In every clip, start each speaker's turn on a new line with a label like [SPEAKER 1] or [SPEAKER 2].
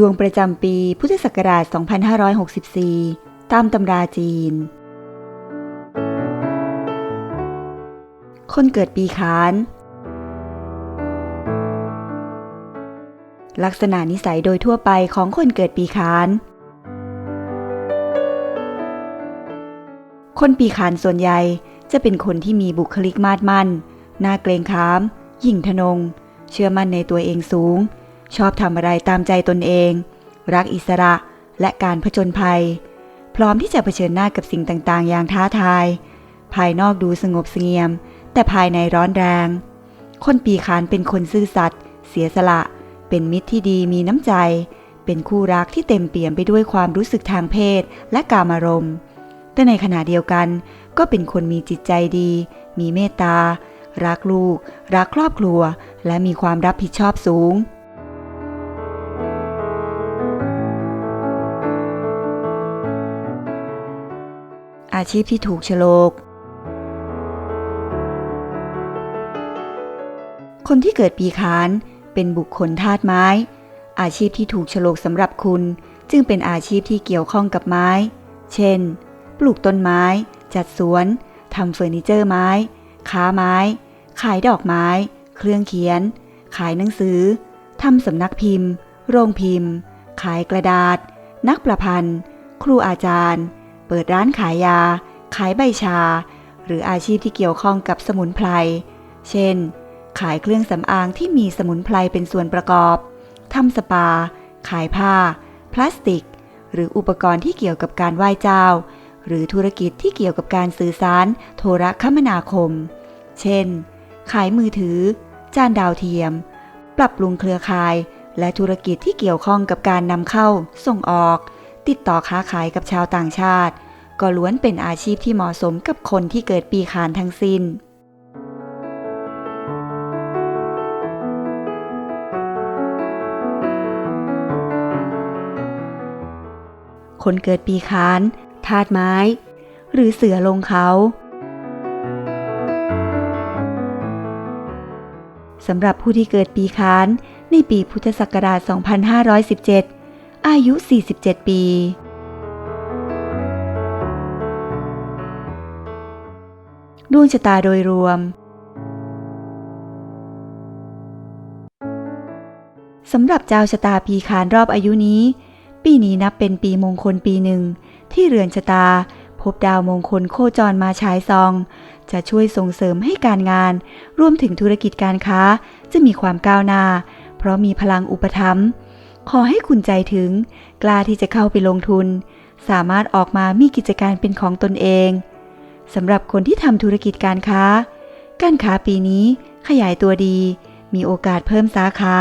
[SPEAKER 1] ดวงประจำปีพุทธศักราช 2564 ตามตำราจีน คนเกิดปีขาน ลักษณะนิสัยโดยทั่วไปของคนเกิดปีขาน คนปีขานส่วนใหญ่จะเป็นคนที่มีบุคลิกมาดมั่น น่าเกรงขาม ยิ่งทะนง เชื่อมั่นในตัวเองสูง ชอบทำอะไรตามใจตนเอง รักอิสระและการผจญภัย พร้อมที่จะเผชิญหน้ากับสิ่งต่างๆ อย่างท้าทาย ภายนอกดูสงบเสงี่ยม แต่ภายในร้อนแรง คนปีขานเป็นคนซื่อสัตย์เสียสละ เป็นมิตรที่ดีมีน้ำใจ เป็นคู่รักที่เต็มเปี่ยมไปด้วยความรู้สึกทางเพศและกามารมณ์แต่ในขณะเดียวกันก็เป็นคนมีจิตใจดี มีเมตตา รักลูก รักครอบครัว และมีความรับผิดชอบสูง อาชีพที่ถูกฉลก คนที่เกิดปีขานเป็นบุคคลธาตุไม้ อาชีพที่ถูกฉลกสำหรับคุณ จึงเป็นอาชีพที่เกี่ยวข้องกับไม้ เช่น ปลูกต้นไม้ จัดสวนทำเฟอร์นิเจอร์ไม้ ค้าไม้ ขายดอกไม้ เครื่องเขียน ขายหนังสือทำสำนักพิมพ์ โรงพิมพ์ ขายกระดาษ นักประพันธ์ ครูอาจารย์ เปิดร้านขายยา ขายใบชา หรืออาชีพที่เกี่ยวข้องกับสมุนไพร เช่น ขายเครื่องสำอางที่มีสมุนไพรเป็นส่วนประกอบทำสปา ขายผ้า พลาสติก หรืออุปกรณ์ที่เกี่ยวกับการไหว้เจ้า หรือธุรกิจที่เกี่ยวกับการสื่อสาร โทรคมนาคม เช่น ขายมือถือ จานดาวเทียม ปรับปรุงเครือข่าย และธุรกิจที่เกี่ยวข้องกับการนำเข้า ส่งออก ติดต่อค้าขายกับชาวต่างชาติ ก็ล้วนเป็นอาชีพที่เหมาะสมกับคนที่เกิดปีขานทั้งสิ้นคนเกิดปีขานธาตุไม้ หรือเสือลงเขาสำหรับผู้ที่เกิดปีขานในปีพุทธศักราช 2517 อายุ 47 ปี ดวงชะตาโดยรวมสำหรับเจ้าชะตาปีขานรอบอายุนี้ ปีนี้นับเป็นปีมงคลปีหนึ่ง ที่เรือนชะตา พบดาวมงคลโคจรมาฉายซอง จะช่วยส่งเสริมให้การงาน รวมถึงธุรกิจการค้าจะมีความก้าวหน้า เพราะมีพลังอุปถัมภ์ขอให้คุณใจถึง กล้าที่จะเข้าไปลงทุน สามารถออกมามีกิจการเป็นของตนเอง สำหรับคนที่ทำธุรกิจการค้า การค้าปีนี้ขยายตัวดี มีโอกาสเพิ่มสาขา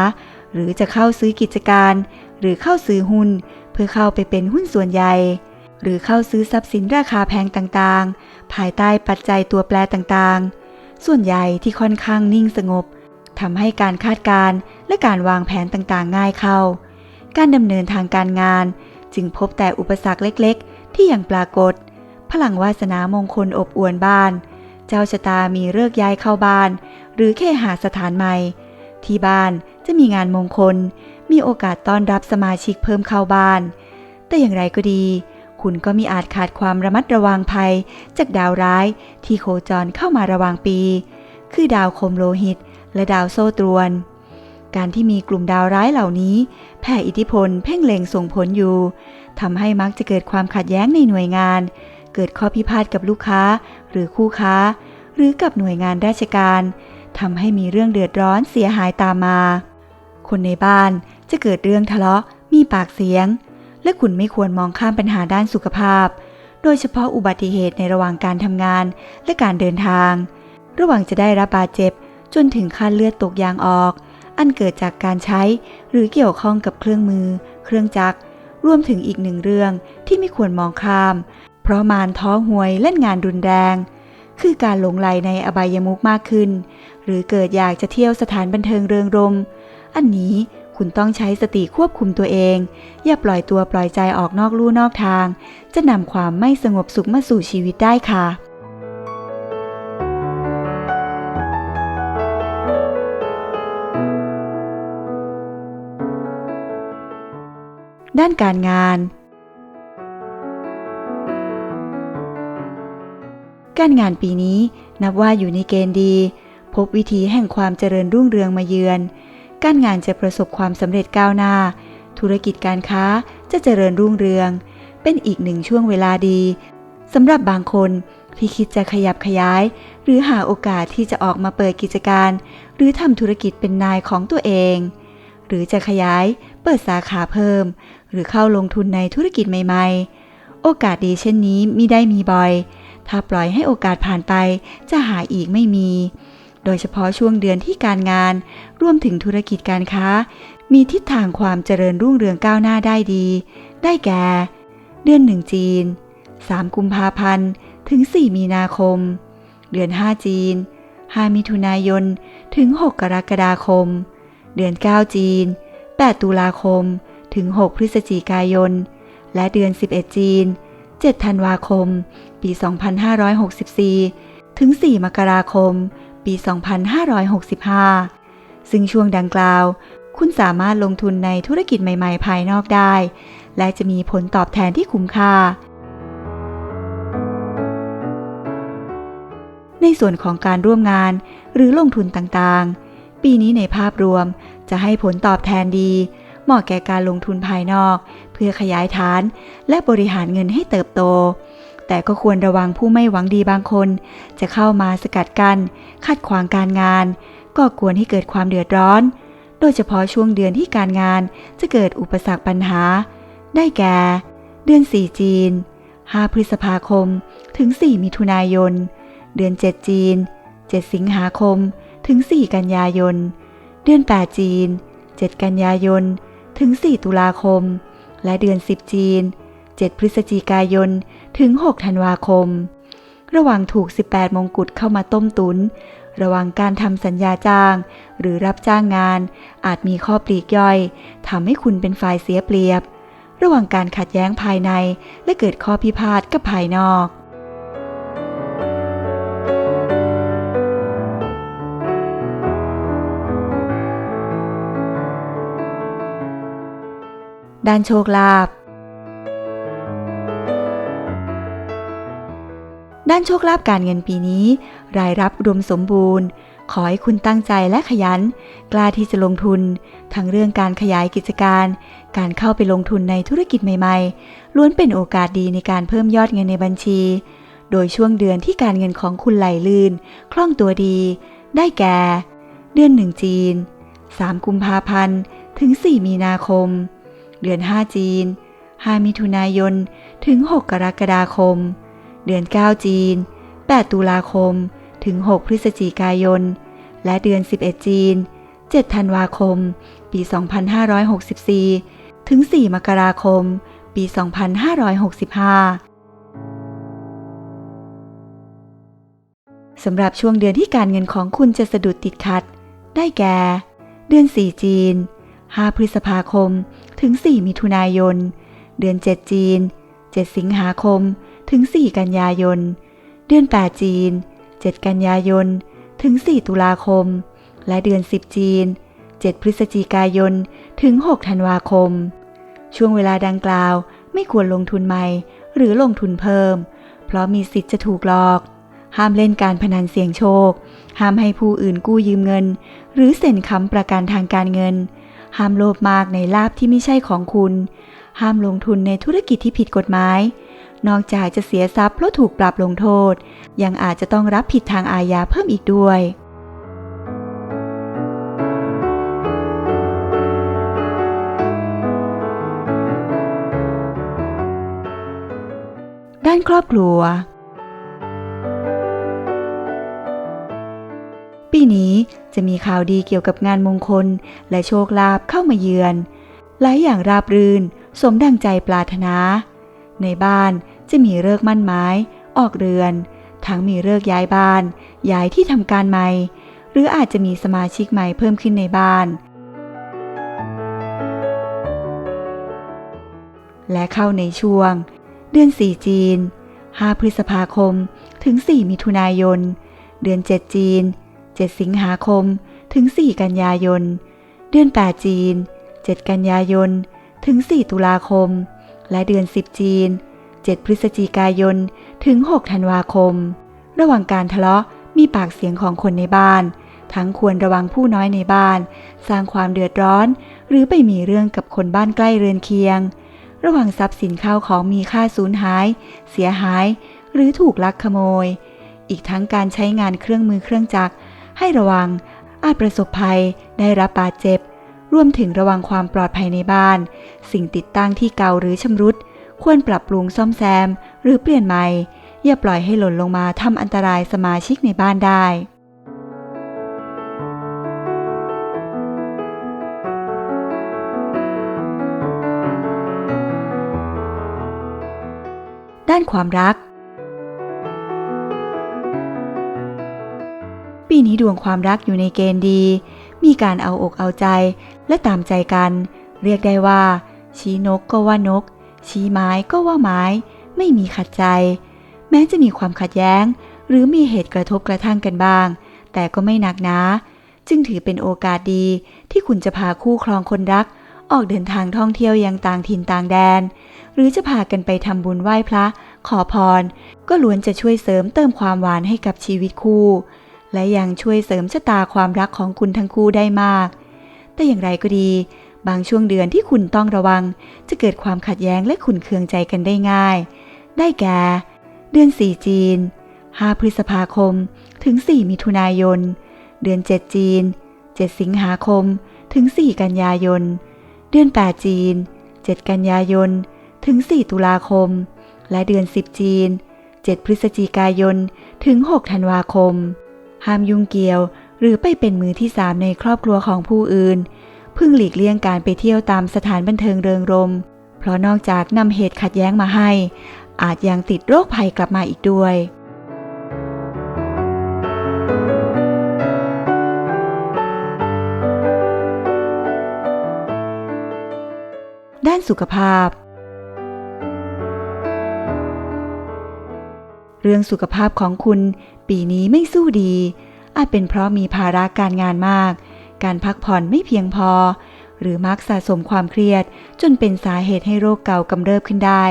[SPEAKER 1] หรือจะเข้าซื้อกิจการ หรือเข้าซื้อหุ้น เพื่อเข้าไปเป็นหุ้นส่วนใหญ่ หรือเข้าซื้อทรัพย์สินราคาแพงต่างๆ ภายใต้ปัจจัยตัวแปรต่างๆ ส่วนใหญ่ที่ค่อนข้างนิ่งสงบทำให้การคาดการณ์และการวางแผนต่างๆ ง่ายเข้า การดำเนินทางการงาน จึงพบแต่อุปสรรคเล็กๆ ที่ยังปรากฏ พลังวาสนามงคลอบอวลบ้าน เจ้าชะตามีเลิกย้ายเข้าบ้าน หรือแค่หาสถานใหม่ ที่บ้านจะมีงานมงคล มีโอกาสต้อนรับสมาชิกเพิ่มเข้าบ้าน แต่อย่างไรก็ดี คุณก็มีอาจขาดความระมัดระวังภัยจากดาวร้ายที่โคจรเข้ามาระวังปี คือดาวคมโลหิต และดาวโซ่ตรวน การที่มีกลุ่มดาวร้ายเหล่านี้ แผ่อิทธิพลเพ่งเล็งส่งผลอยู่ทำให้มักจะเกิดความขัดแย้งในหน่วยงาน เกิดข้อพิพาทกับลูกค้า หรือคู่ค้า หรือกับหน่วยงานราชการทำให้มีเรื่องเดือดร้อนเสียหายตามมา คนในบ้านจะเกิดเรื่องทะเลาะ มีปากเสียง และคุณไม่ควรมองข้ามปัญหาด้านสุขภาพ โดยเฉพาะอุบัติเหตุในระหว่างการทำงานและการเดินทาง ระหว่างจะได้รับบาดเจ็บ จนถึงขั้นเลือดตกยางออก อันเกิดจากการใช้หรือเกี่ยวข้องกับเครื่องมือ เครื่องจักร รวมถึงอีกหนึ่งเรื่องที่ไม่ควรมองข้าม ราะมารท้อหวยเล่นงานรุนแรง คือการหลงไหลในอบายมุกมากขึ้น หรือเกิดอยากจะเที่ยวสถานบันเทิงเริงรม อันนี้คุณต้องใช้สติควบคุมตัวเอง อย่าปล่อยตัวปล่อยใจออกนอกลู่นอกทาง จะนำความไม่สงบสุขมาสู่ชีวิตได้ค่ะด้านการงาน การงานปีนี้นับว่าอยู่ในเกณฑ์ดี พบวิธีแห่งความเจริญรุ่งเรืองมาเยือน การงานจะประสบความสำเร็จก้าวหน้า ธุรกิจการค้าจะเจริญรุ่งเรือง เป็นอีกหนึ่งช่วงเวลาดีสำหรับบางคนที่คิดจะขยับขยาย หรือหาโอกาสที่จะออกมาเปิดกิจการ หรือทำธุรกิจเป็นนายของตัวเอง หรือจะขยายเปิดสาขาเพิ่ม หรือเข้าลงทุนในธุรกิจใหม่ ๆ โอกาสดีเช่นนี้มิได้มีบ่อย ถ้าปล่อยให้โอกาสผ่านไปจะหาอีกไม่มี โดยเฉพาะช่วงเดือนที่การงาน รวมถึงธุรกิจการค้า มีทิศทางความเจริญรุ่งเรืองก้าวหน้าได้ดี ได้แก่ เดือนหนึ่งจีน 3 กุมภาพันธ์ ถึง 4 มีนาคม เดือน 5 จีน 5 มิถุนายน ถึง 6 กรกฎาคม เดือน 9 จีน 8 ตุลาคม ถึง 6 พฤศจิกายน และเดือน 11 จีน 7 ธันวาคม ปี 2564 ถึง 4 มกราคม ปี 2565 ซึ่งช่วงดังกล่าว คุณสามารถลงทุนในธุรกิจใหม่ ๆ ภายนอกได้ และจะมีผลตอบแทนที่คุ้มค่า ในส่วนของการร่วมงานหรือลงทุนต่างๆ ปีนี้ในภาพรวมจะให้ผลตอบแทนดี เหมาะแก่การลงทุนภายนอก เพื่อขยายฐานและบริหารเงินให้เติบโต แต่ก็ควรระวังผู้ไม่หวังดีบางคน จะเข้ามาสกัดกันขัดขวางการงาน ก็กวนให้เกิดความเดือดร้อน โดยเฉพาะช่วงเดือนที่การงานจะเกิดอุปสรรคปัญหา ได้แก่ เดือน 4 จีน 5 พฤษภาคม ถึง 4 มิถุนายน เดือน 7 จีน 7 สิงหาคม ถึง 4 กันยายน เดือน 8 จีน 7 กันยายน ถึง 4 ตุลาคม และเดือน 10 จีน 7 พฤศจิกายน ถึง 6 ธันวาคม ระวังถูก 18 มงกุฎเข้ามาต้มตุน ระวังการทำสัญญาจ้าง หรือรับจ้างงาน อาจมีข้อปลีกย่อยทำให้คุณเป็นฝ่ายเสียเปรียบ ระหว่างการขัดแย้งภายในและเกิดข้อพิพาทกับภายนอกด้านโชคลาภ ด้านโชคลาภการเงินปีนี้ รายรับอุดมสมบูรณ์ ขอให้คุณตั้งใจและขยัน กล้าที่จะลงทุน ทั้งเรื่องการขยายกิจการ การเข้าไปลงทุนในธุรกิจใหม่ๆ ล้วนเป็นโอกาสดีในการเพิ่มยอดเงินในบัญชี โดยช่วงเดือนที่การเงินของคุณไหลลื่น คล่องตัวดี ได้แก่ เดือนหนึ่งจีน 3 กุมภาพันธ์ ถึง 4 มีนาคม เดือน 5 จีน 5 มิถุนายน ถึง 6 กรกฎาคม เดือน 9 จีน 8 ตุลาคม ถึง 6 พฤศจิกายน และเดือน 11 จีน 7 ธันวาคม ปี 2564 ถึง 4 มกราคม ปี 2565สำหรับช่วงเดือนที่การเงินของคุณจะสะดุดติดขัด ได้แก่ เดือน 4 จีน 5 พฤษภาคม ถึง 4 มิถุนายน เดือน 7 จีน 7 สิงหาคม ถึง 4 กันยายน เดือน 8 จีน 7 กันยายน ถึง 4 ตุลาคม และเดือน 10 จีน 7 พฤศจิกายน ถึง 6 ธันวาคม ช่วงเวลาดังกล่าวไม่ควรลงทุนใหม่ หรือลงทุนเพิ่ม เพราะมีสิทธิ์จะถูกหลอก ห้ามเล่นการพนันเสี่ยงโชค ห้ามให้ผู้อื่นกู้ยืมเงิน หรือเซ็นค้ำประกันทางการเงิน ห้ามโลภมากในลาบที่ไม่ใช่ของคุณ ห้ามลงทุนในธุรกิจที่ผิดกฎหมาย นอกจากจะเสียทรัพย์เพราะถูกปรับลงโทษ ยังอาจจะต้องรับผิดทางอาญาเพิ่มอีกด้วยด้านครอบครัว ปีนี้จะมีข่าวดีเกี่ยวกับงานมงคลและโชคลาภเข้ามาเยือน หลายอย่างราบรื่น สมดังใจปรารถนา ในบ้าน จะมีเลิกมั่นหมายออกเรือน ทั้งมีเลิกย้ายบ้าน ย้ายที่ทำการใหม่ หรืออาจจะมีสมาชิกใหม่เพิ่มขึ้นในบ้าน และเข้าในช่วง เดือน 4 จีน 5 พฤษภาคม ถึง 4 มิถุนายน เดือน 7 จีน 7 สิงหาคม ถึง 4 กันยายน เดือน 8 จีน 7 กันยายน ถึง 4 ตุลาคม และเดือน 10 จีน 7 พฤศจิกายน ถึง 6 ธันวาคม ระหว่างการทะเลาะมีปากเสียงของคนในบ้าน ทั้งควรระวังผู้น้อยในบ้าน สร้างความเดือดร้อน หรือไปมีเรื่องกับคนบ้านใกล้เรือนเคียง ระหว่างทรัพย์สินข้าวของมีค่าสูญหาย เสียหาย หรือถูกลักขโมย อีกทั้งการใช้งานเครื่องมือเครื่องจักร ให้ระวัง อาจประสบภัย ได้รับบาดเจ็บรวมถึงระวังความปลอดภัยในบ้าน สิ่งติดตั้งที่เก่าหรือชำรุด ควรปรับปรุงซ่อมแซม หรือเปลี่ยนใหม่ อย่าปล่อยให้หล่นลงมาทำอันตรายสมาชิกในบ้านได้ด้านความรัก ปีนี้ดวงความรักอยู่ในเกณฑ์ดี มีการเอาอกเอาใจและตามใจกัน เรียกได้ว่า ชี้นกก็ว่านก ชี้ไม้ก็ว่าไม้ ไม่มีขัดใจ แม้จะมีความขัดแย้ง หรือมีเหตุกระทบกระทั่งกันบ้าง แต่ก็ไม่หนักหนาจึงถือเป็นโอกาสดีที่คุณจะพาคู่ครองคนรัก ออกเดินทางท่องเที่ยวยังต่างถิ่นต่างแดน หรือจะพากันไปทำบุญไหว้พระ ขอพร ก็ล้วนจะช่วยเสริมเติมความหวานให้กับชีวิตคู่ และยังช่วยเสริมชะตาความรักของคุณทั้งคู่ได้มาก แต่อย่างไรก็ดี บางช่วงเดือนที่คุณต้องระวัง จะเกิดความขัดแย้งและขุนเคืองใจกันได้ง่าย ได้แก่ เดือน 4 จีน 5 พฤษภาคม ถึง 4 มิถุนายน เดือน 7 จีน 7 สิงหาคม ถึง 4 กันยายน เดือน 8 จีน 7 กันยายน ถึง 4 ตุลาคม และเดือน 10 จีน 7 พฤศจิกายน ถึง 6 ธันวาคม ห้ามยุ่งเกี่ยวหรือไปเป็นมือที่สามในครอบครัวของผู้อื่น พึงหลีกเลี่ยงการไปเที่ยวตามสถานบันเทิงเริงรม เพราะนอกจากนำเหตุขัดแย้งมาให้ อาจยังติดโรคภัยกลับมาอีกด้วยด้านสุขภาพ เรื่องสุขภาพของคุณปีนี้ไม่สู้ดี อาจเป็นเพราะมีภาระการงานมาก การพักผ่อนไม่เพียงพอ หรือมักสะสมความเครียด จนเป็นสาเหตุให้โรคเก่ากำเริบขึ้นได้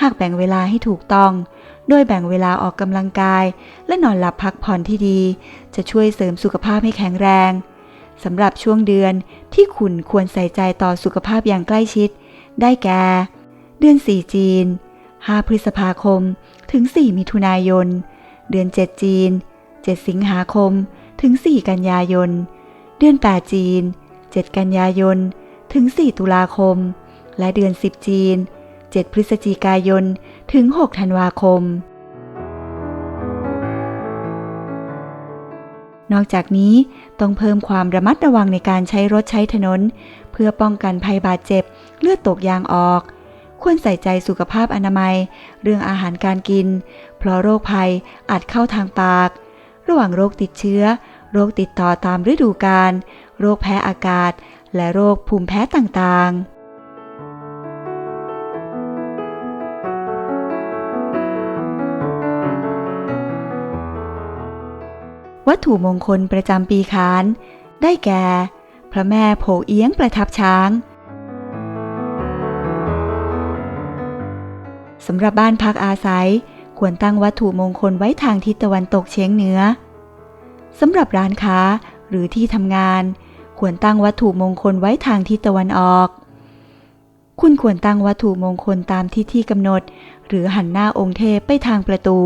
[SPEAKER 1] หากแบ่งเวลาให้ถูกต้อง โดยแบ่งเวลาออกกำลังกาย และนอนหลับพักผ่อนที่ดี จะช่วยเสริมสุขภาพให้แข็งแรงสำหรับช่วงเดือนที่คุณควรใส่ใจต่อสุขภาพอย่างใกล้ชิด ได้แก่ เดือน 4 จีน 5 พฤษภาคม ถึง 4 มิถุนายน เดือน 7 จีน 7 สิงหาคม ถึง 4 กันยายน เดือน 8 จีน 7 กันยายน ถึง 4 ตุลาคม และเดือน 10 จีน 7 พฤศจิกายน ถึง 6 ธันวาคม นอกจากนี้ต้องเพิ่มความระมัดระวังในการใช้รถใช้ถนน เพื่อป้องกันภัยบาดเจ็บ เลือดตกยางออก ควรใส่ใจสุขภาพอนามัย เรื่องอาหารการกิน เพราะโรคภัยอาจเข้าทางปาก ระหว่างโรคติดเชื้อ โรคติดต่อตามฤดูกาล โรคแพ้อากาศ และโรคภูมิแพ้ต่างๆวัตถุมงคลประจำปีขาน ได้แก่ พระแม่โผเอียงประทับช้าง สำหรับบ้านพักอาศัย ควรตั้งวัตถุมงคลไว้ทางทิศตะวันตกเฉียงเหนือ สำหรับร้านค้าหรือที่ทำงาน ควรตั้งวัตถุมงคลไว้ทางทิศตะวันออก คุณควรตั้งวัตถุมงคลตามที่ที่กำหนด หรือหันหน้าองค์เทพไปทางประตู